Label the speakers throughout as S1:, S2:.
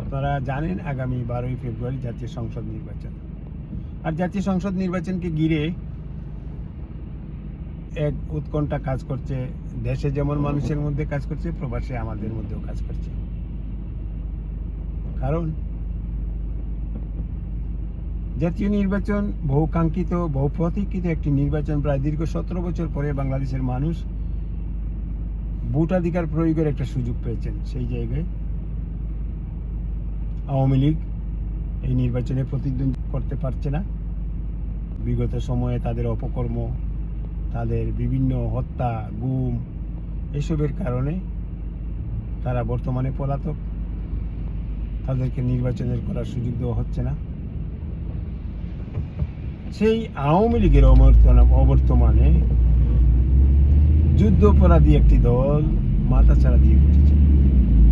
S1: আপনারা জানেন আগামী বারোই ফেব্রুয়ারি জাতীয় সংসদ নির্বাচন। আর জাতীয় সংসদ নির্বাচনকে ঘিরে এক উৎকণ্ঠা কাজ করছে, দেশে যেমন মানুষের মধ্যে কাজ করছে, প্রবাসে আমাদের মধ্যেও কাজ করছে। কারণ জাতীয় নির্বাচন বহু কাঙ্ক্ষিত বহু প্রতীক্ষিত একটি নির্বাচন প্রায় দীর্ঘ সতেরো বছর পরে বাংলাদেশের মানুষ ভোটাধিকার প্রয়োগের একটা সুযোগ পেয়েছেন সেই জায়গায়। আওয়ামী লীগ এই নির্বাচনে প্রতিদ্বন্দ্বিতা করতে পারছে না। বিগত সময়ে তাদের অপকর্ম, তাদের বিভিন্ন হত্যা, গুম এসবের কারণে তারা বর্তমানে পলাতক। তাদেরকে নির্বাচনের করার সুযোগ দেওয়া হচ্ছে না। সেই আওয়ামী লীগের অবর্তমানে যুদ্ধ অপরাধী একটি দল মাথাছাড়া দিয়ে উঠেছে।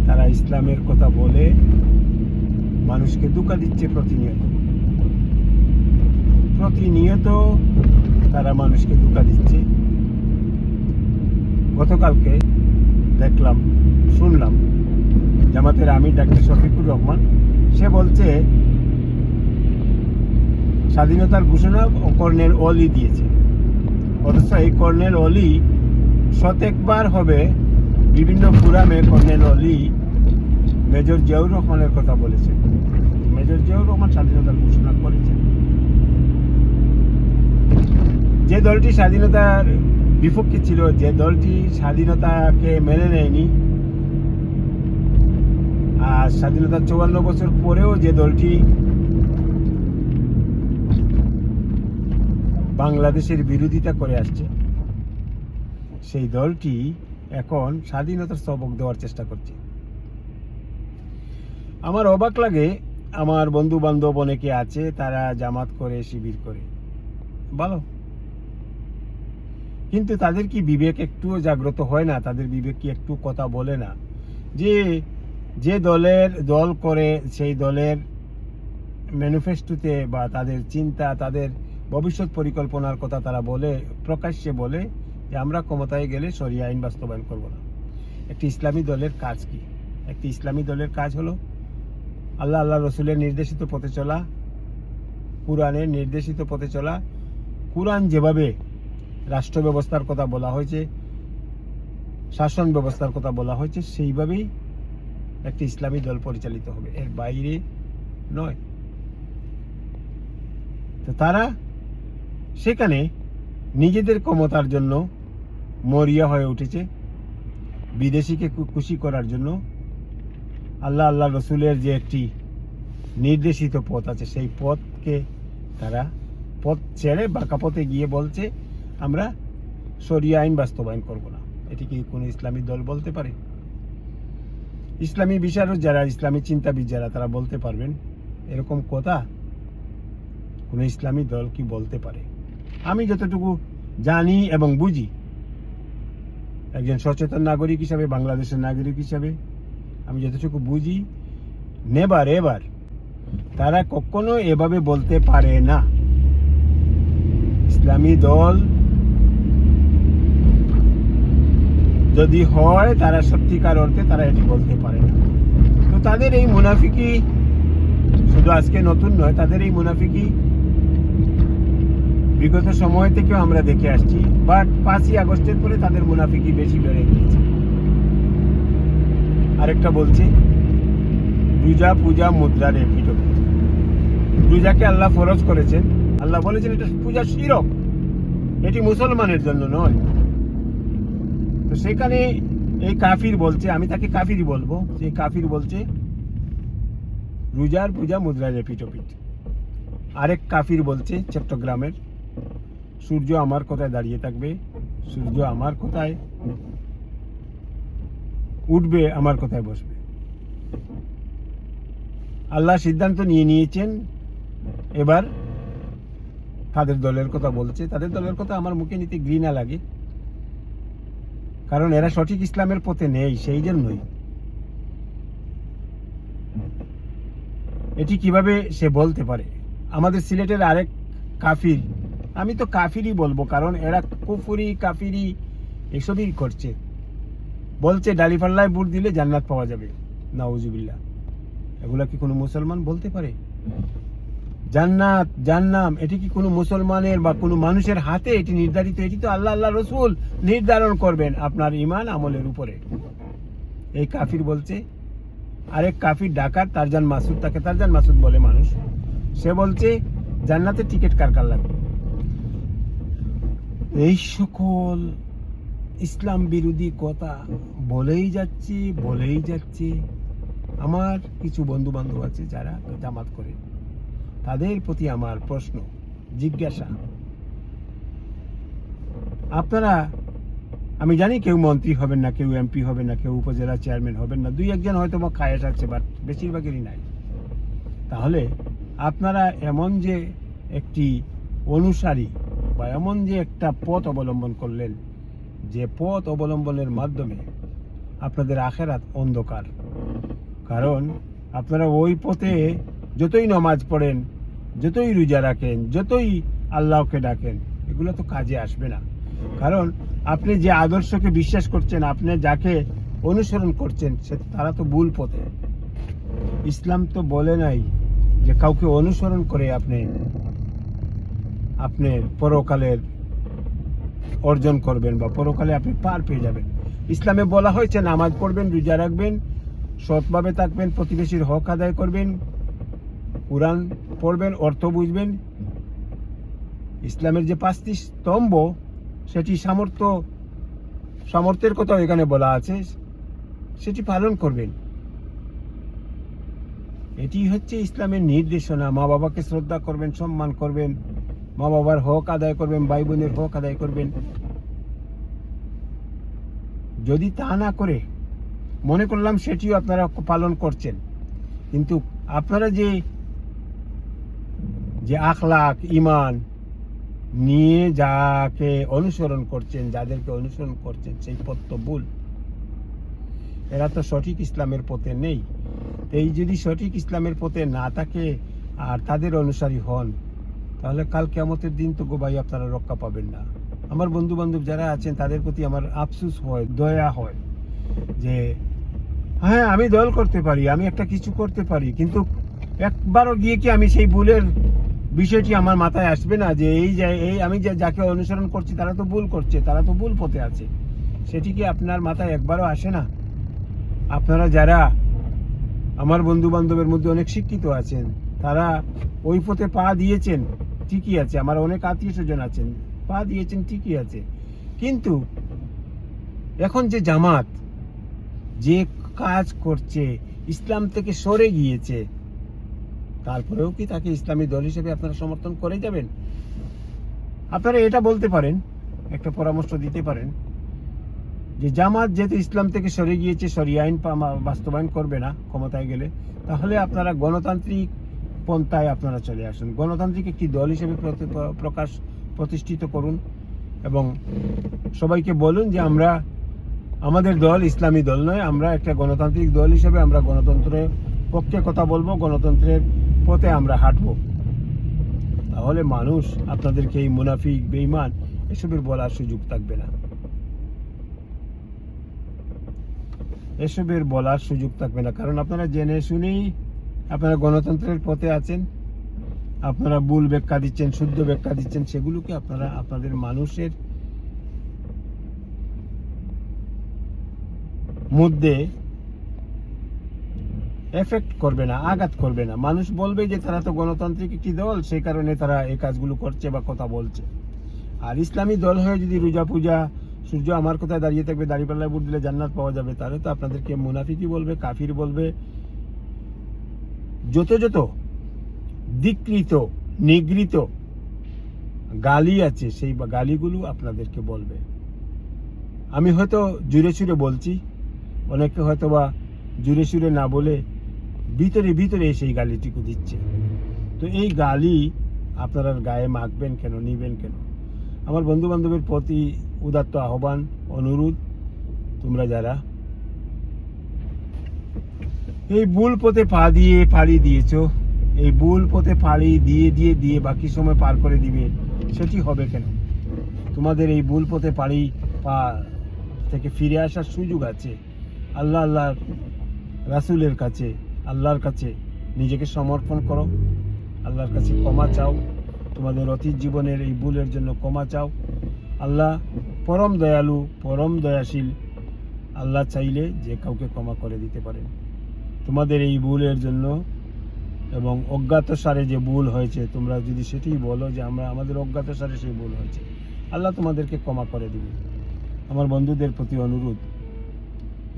S1: তারা ইসলামের কথা বলে মানুষকে দুকা দিচ্ছে প্রতিনিয়ত। প্রতিনিয়ত তারা মানুষকে দুকা দিচ্ছে। গতকালকে দেখলাম, শুনলাম, জামাতের আমির ডাক্তার শফিকুর রহমান, সে বলছে, স্বাধীনতার ঘোষণা কর্নেল অলি দিয়েছে। অথচ এই কর্নেল অলি শতেকবার হবে, বিভিন্ন ফোরামে কর্নেল অলি মেজর জিয়াউর রহমানের কথা বলেছেন মেজর জিয়াউর রহমান স্বাধীনতার ঘোষণা করেছেন। যে দলটি স্বাধীনতার বিপক্ষে ছিল, যে দলটি স্বাধীনতাকে মেনে নেয়নি, আর স্বাধীনতার চুয়ান্ন বছর পরেও যে দলটি বাংলাদেশের বিরোধিতা করে আসছে, সেই দলটি এখন স্বাধীনতার সবক দেওয়ার চেষ্টা করছে। আমার অবাক লাগে আমার বন্ধু বান্ধব অনেকে আছে, তারা জামাত করে, শিবির করে। ভালো। কিন্তু তাদের কি বিবেক একটুও জাগ্রত হয় না? তাদের বিবেক কি একটু কথা বলে না? যে যে দলের দল করে, সেই দলের ম্যানিফেস্টোতে বা তাদের চিন্তা, তাদের ভবিষ্যৎ পরিকল্পনার কথা তারা বলে, প্রকাশ্যে বলে যে, আমরা ক্ষমতায় গেলে সরিয়া আইন বাস্তবায়ন করব না। একটি ইসলামী দলের কাজ কি? একটি ইসলামী দলের কাজ হলো আল্লাহ আল্লাহ রসুলের নির্দেশিত পথে চলা কোরআনের নির্দেশিত পথে চলা, কোরআন যেভাবে রাষ্ট্র ব্যবস্থার কথা বলা হয়েছে, শাসন ব্যবস্থার কথা বলা হয়েছে, সেইভাবেই একটি ইসলামী দল পরিচালিত হবে। এর বাইরে নয়। তো তারা সেখানে নিজেদের ক্ষমতার জন্য মরিয়া হয়ে উঠেছে, বিদেশিকে খুশি করার জন্য। আল্লাহ আল্লাহ রসুলের যে একটি নির্দেশিত পথ আছে, সেই পথকে তারা পথ ছেড়ে বাঁকা পথে গিয়ে বলছে, আমরা সরিয়া আইন বাস্তবায়ন করব না। এটি কি কোনো ইসলামী দল বলতে পারে? ইসলামী বিচারক যারা, ইসলামী চিন্তাবিদ যারা, তারা বলতে পারবেন, এরকম কথা কোনো ইসলামী দল কি বলতে পারে? আমি যতটুকু জানি এবং বুঝি, একজন সচেতন নাগরিক হিসাবে, বাংলাদেশের নাগরিক হিসাবে আমি যতটুকু বুঝি নেবার এবার তারা কখনো এভাবে বলতে পারে না। ইসলামী দল যদি হয়, তারা সত্যিকার অর্থে তারা এটি বলতে পারে না। তো তাদের এই মুনাফিকি শুধু আজকে নতুন নয়, তাদের এই মুনাফিকি বিগত সময় থেকেও আমরা দেখে আসছি বাট পাঁচই আগস্টের পরে তাদের মুনাফিকি বেশি বেড়ে গিয়েছে। আরেকটা বলছি। রোজা পূজা মুদ্রার এপিট রোজাকে আল্লাহ ফরজ করেছেন। আল্লাহ বলেছেন এটা পূজা শিরক। এটি মুসলমানের জন্য নয়। তো সেখানে এই কাফির বলছে, আমি তাকে কাফিরই বলব। সেই কাফির বলছে, রোজার পূজা মুদ্রার এপিটোপিট আরেক কাফির বলছে, চট্টগ্রামের, সূর্য আমার কোথায় দাঁড়িয়ে থাকবে? সূর্য আমার কোথায় উঠবে, আমার কথায় বসবে। আল্লাহ সিদ্ধান্ত নিয়ে নিয়েছেন, এবার তাদের দলের কথা বলছে। তাদের দলের কথা আমার মুখে নিতে ঘৃণা লাগে। কারণ এরা সঠিক ইসলামের পথে নেই, সেই জন্যই। এটি কীভাবে সে বলতে পারে? আমাদের সিলেটের আরেক কাফির। আমি তো কাফিরই বলব, কারণ এরা কুফুরি, কাফিরি, এসবই করছে। বলছে ডালিফাল্লায় বুট দিলে জান্নাত পাওয়া যাবে। নাউজুবিল্লাহ। এগুলা কি কোনো মুসলমান বলতে পারে? জান্নাত, জান্নাম, এটি কি কোনো মুসলমানের বা কোনো মানুষের হাতে? এটি নির্ধারিত, এটি তো আল্লাহ আল্লাহ রসুল নির্ধারণ করবেন আপনার ইমান আমলের উপরে। এই কাফির বলছে আরেক কাফির ডাকার তারজান মাসুদ, তাকে তারজান মাসুদ বলে মানুষ। সে বলছে, জান্নাতের টিকিট কার কার লাগবে? এই সকল ইসলাম বিরোধী কথা বলেই যাচ্ছি বলেই যাচ্ছি। আমার কিছু বন্ধু বান্ধব আছে যারা জামাত করে। তাদের প্রতি আমার প্রশ্ন, জিজ্ঞাসা। আপনারা, আমি জানি কেউ মন্ত্রী হবেন না, কেউ এমপি হবেন না, কেউ উপজেলা চেয়ারম্যান হবেন না, দুই একজন হয়তো বা খায়াস আছে, বাট বেশিরভাগেরই নাই। তাহলে আপনারা এমন যে একটি অনুসারী বা এমন যে একটা পথ অবলম্বন করলেন যে পথ অবলম্বনের মাধ্যমে আপনাদের আখেরাত অন্ধকার। কারণ আপনারা ওই পথে যতই নমাজ পড়েন, যতই রোজা রাখেন, যতই আল্লাহকে ডাকেন, এগুলো তো কাজে আসবে না। কারণ আপনি যে আদর্শকে বিশ্বাস করছেন, আপনি যাকে অনুসরণ করছেন, সে তারা তো ভুল পথে। ইসলাম তো বলে নাই যে কাউকে অনুসরণ করে আপনি আপনি পরকালের অর্জন করবেন বা পরকালে আপনি পার পেয়ে যাবেন। ইসলামে বলা হয়েছে, নামাজ পড়বেন, রোজা রাখবেন, সৎভাবে থাকবেন, প্রতিবেশীর হক আদায় করবেন, কোরআন পড়বেন, অর্থ বুঝবেন। ইসলামের যে পাঁচটি স্তম্ভ, সেটি সামর্থ্য, সামর্থ্যের কথা এখানে বলা আছে, সেটি পালন করবেন। এটি হচ্ছে ইসলামের নির্দেশনা। মা বাবাকে শ্রদ্ধা করবেন, সম্মান করবেন। মা বাবার হক আদায় করবেন ভাই বোনের হক আদায় করবেন। যদি তা না করে, মনে করলাম সেটিও আপনারা পালন করছেন। কিন্তু আপনারা যে যে আখলাক ইমান নিয়ে যাকে অনুসরণ করছেন, যাদেরকে অনুসরণ করছেন, সেই পথ তো ভুল। এরা তো সঠিক ইসলামের পথে নেই। এই যদি সঠিক ইসলামের পথে না থাকে, আর তাদের অনুসারী হন তাহলে কাল কেমতের দিন তো গো ভাই আপনারা রক্ষা পাবেন না। আমার বন্ধু বান্ধব যারা আছেন, তাদের প্রতি আমার আফসুস হয়, দয়া হয় যে হ্যাঁ আমি দল করতে পারি, আমি একটা কিছু করতে পারি, কিন্তু একবারও গিয়ে কি আমি সেই ভুলের বিষয়টি আমার মাথায় আসবে না যে এই যে, এই আমি যে, যাকে অনুসরণ করছি, তারা তো ভুল করছে, তারা তো ভুল পথে আছে। সেটি কি আপনার মাথায় একবারও আসে না? আপনারা যারা আমার বন্ধু বান্ধবের মধ্যে অনেক শিক্ষিত আছেন, তারা ওই পথে পা দিয়েছেন ঠিকই আছে, আমার অনেক আত্মীয় স্বজন আছেন, পা দিয়েছেন, ঠিকই আছে। কিন্তু এখন যে জামাত, যে কাজ করছে, ইসলাম থেকে সরে গিয়েছে, তারপরেও কি তাকে ইসলামী দল হিসেবে আপনারা সমর্থন করে যাবেন? আপনারা এটা বলতে পারেন, একটা পরামর্শ দিতে পারেন, যে জামাত যেহেতু ইসলাম থেকে সরে গিয়েছে সরি আইন বাস্তবায়ন করবে না ক্ষমতায় গেলে, তাহলে আপনারা গণতান্ত্রিক পন্থায় আপনারা চলে আসুন। গণতান্ত্রিক একটি দল হিসেবে প্রকাশ, প্রতিষ্ঠিত করুন এবং সবাইকে বলুন যে আমরা আমাদের দল ইসলামী দল নয়, আমরা একটা গণতান্ত্রিক দল হিসেবে আমরা গণতন্ত্রের পক্ষে কথা বলব, গণতন্ত্রের পথে আমরা হাঁটবো। তাহলে মানুষ আপনাদেরকে এই মুনাফিক বেইমান এসবের বলার সুযোগ থাকবে না। এসবের বলার সুযোগ থাকবে না। কারণ আপনারা জেনে শুনেই আপনারা গণতন্ত্রের পথে আছেন, আপনারা ভুল ব্যাখ্যা দিচ্ছেন, শুদ্ধ ব্যাখ্যা দিচ্ছেন, সেগুলোকে আপনারা, আপনাদের মানুষের মধ্যে এফেক্ট করবে না, আঘাত করবে না। মানুষ বলবে যে তারা তো গণতান্ত্রিক একটি দল সেই কারণে তারা এই কাজগুলো করছে বা কথা বলছে। আর ইসলামী দল হয়ে যদি রোজা পূজা, সূর্য আমার কোথায় দাঁড়িয়ে থাকবে, দাঁড়িপাল্লায় বুট দিলে জান্নাত পাওয়া যাবে, তাহলে তো আপনাদেরকে মুনাফিকি বলবে, কাফির বলবে যত বিকৃত, নিগৃহীত গালি আছে, সেই গালিগুলো আপনাদেরকে বলবে। আমি হয়তো জুড়ে সুরে বলছি, অনেকে হয়তো বা জুড়ে সুরে না বলে ভিতরে ভিতরে সেই গালিটিকে দিচ্ছে। তো এই গালি আপনারা গায়ে মাখবেন কেন, নিবেন কেন? আমার বন্ধু বান্ধবের প্রতি উদাত্ত আহ্বান, অনুরোধ, তোমরা যারা এই ভুল পথে পা দিয়ে পাড়ি দিয়েছ। এই ভুল পথে পাড়ি দিয়ে দিয়ে দিয়ে বাকি সময় পার করে দিবে, সেটি হবে কেন? তোমাদের এই ভুল পথে পাড়ি পা থেকে ফিরে আসার সুযোগ আছে। আল্লাহ আল্লাহ রাসুলের কাছে, আল্লাহর কাছে নিজেকে সমর্পণ করো। আল্লাহর কাছে ক্ষমা চাও। তোমাদের অতীত জীবনের এই ভুলের জন্য ক্ষমা চাও। আল্লাহ পরম দয়ালু, পরম দয়াশীল, আল্লাহ চাইলে যে কাউকে ক্ষমা করে দিতে পারেন। তোমাদের এই ভুলের জন্য এবং অজ্ঞাত সারে যে ভুল হয়েছে, তোমরা যদি সেটি বলো যে আমরা, আমাদের অজ্ঞাত সারে সেই ভুল হয়েছে, আল্লাহ তোমাদেরকে ক্ষমা করে দিবে। আমার বন্ধুদের প্রতি অনুরোধ,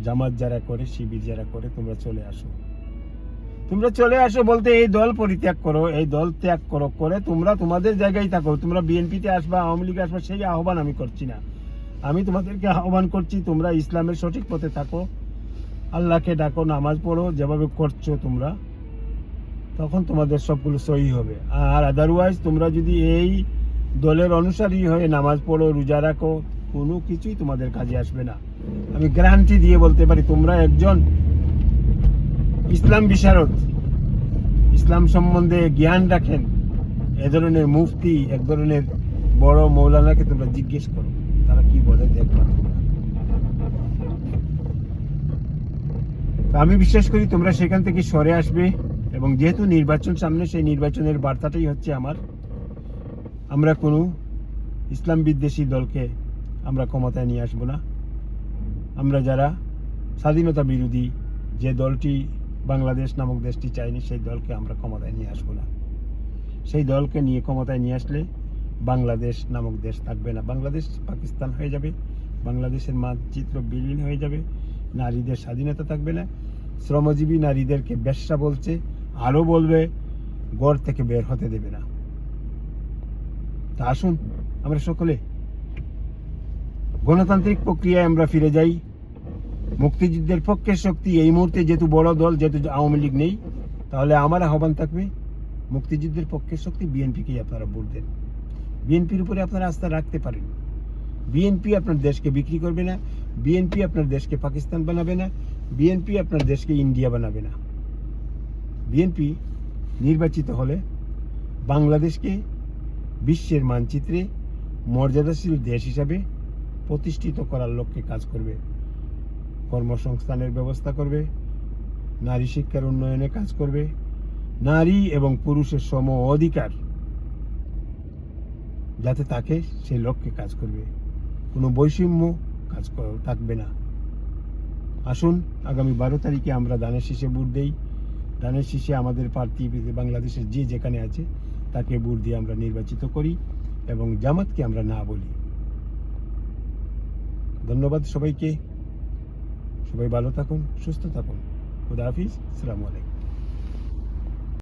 S1: জামাত যারা করে, শিবির যারা করে, তোমরা চলে আসো। তোমরা চলে আসো বলতে এই দল পরিত্যাগ করো, এই দল ত্যাগ করো, করে তোমরা তোমাদের জায়গায় থাকো। তোমরা বিএনপিতে আসবা, আওয়ামী লীগে আসবা, সেই আহ্বান আমি করছি না। আমি তোমাদেরকে আহ্বান করছি, তোমরা ইসলামের সঠিক পথে থাকো। আল্লাহকে ডাকো, নামাজ পড়ো, যেভাবে করছ তোমরা, তখন তোমাদের সবগুলো সহি হবে। আর আদারওয়াইজ তোমরা যদি এই দলের অনুসারী হয়ে নামাজ পড়ো, রোজা রাখো, কোনো কিছুই তোমাদের কাজে আসবে না। আমি গ্যারান্টি দিয়ে বলতে পারি, তোমরা একজন ইসলাম বিশারদ, ইসলাম সম্বন্ধে জ্ঞান রাখেন, এ ধরনের মুফতি, এক ধরনের বড় মৌলানাকে তোমরা জিজ্ঞেস করো, তারা কি বলে দেখবা তোমরা তো আমি বিশ্বাস করি তোমরা সেখান থেকে সরে আসবে এবং যেহেতু নির্বাচন সামনে, সেই নির্বাচনের বার্তাটাই হচ্ছে আমার। আমরা কোনো ইসলাম বিদ্বেষী দলকে আমরা ক্ষমতায় নিয়ে আসব না। আমরা যারা স্বাধীনতা বিরোধী, যে দলটি বাংলাদেশ নামক দেশটি চাইনি সেই দলকে আমরা ক্ষমতায় নিয়ে আসব না। সেই দলকে নিয়ে ক্ষমতায় নিয়ে আসলে বাংলাদেশ নামক দেশ থাকবে না। বাংলাদেশ পাকিস্তান হয়ে যাবে। বাংলাদেশের মানচিত্র বিলীন হয়ে যাবে। নারীদের স্বাধীনতা থাকবে না। শ্রমজীবী নারীদেরকে ব্যবসা বলছে, আরও বলবে, গড় থেকে বের হতে দেবে না। তা আসুন, আমরা সকলে গণতান্ত্রিক প্রক্রিয়ায় আমরা ফিরে যাই। মুক্তিযুদ্ধের পক্ষের শক্তি এই মুহূর্তে যেহেতু বড় দল, যেহেতু আওয়ামী লীগ নেই, তাহলে আমার আহ্বান থাকবে, মুক্তিযুদ্ধের পক্ষের শক্তি বিএনপিকেই আপনারা ভোট দেন। বিএনপির উপরে আপনারা আস্থা রাখতে পারেন। বিএনপি আপনার দেশকে বিক্রি করবে না, বিএনপি আপনার দেশকে পাকিস্তান বানাবে না বিএনপি আপনার দেশকে ইন্ডিয়া বানাবে না। বিএনপি নির্বাচিত হলে বাংলাদেশকে বিশ্বের মানচিত্রে মর্যাদাশীল দেশ হিসাবে প্রতিষ্ঠিত করার লক্ষ্যে কাজ করবে। কর্মসংস্থানের ব্যবস্থা করবে, নারী শিক্ষার উন্নয়নে কাজ করবে, নারী এবং পুরুষের সম অধিকার, যাতে তাকে সেই লক্ষ্যে কাজ করবে। কোনো বৈষম্য কাজ থাকবে না। আসুন, আগামী বারো তারিখে আমরা দানের শীষে ভোট দেই। দানের শীষে আমাদের প্রার্থী বাংলাদেশের যে যেখানে আছে, তাকে ভোট দিয়ে আমরা নির্বাচিত করি এবং জামাতকে আমরা না বলি। ধন্যবাদ সবাইকে। সবাই ভালো থাকুন, সুস্থ থাকুন। খুদা হাফিজ, সালামু আলাইকুম।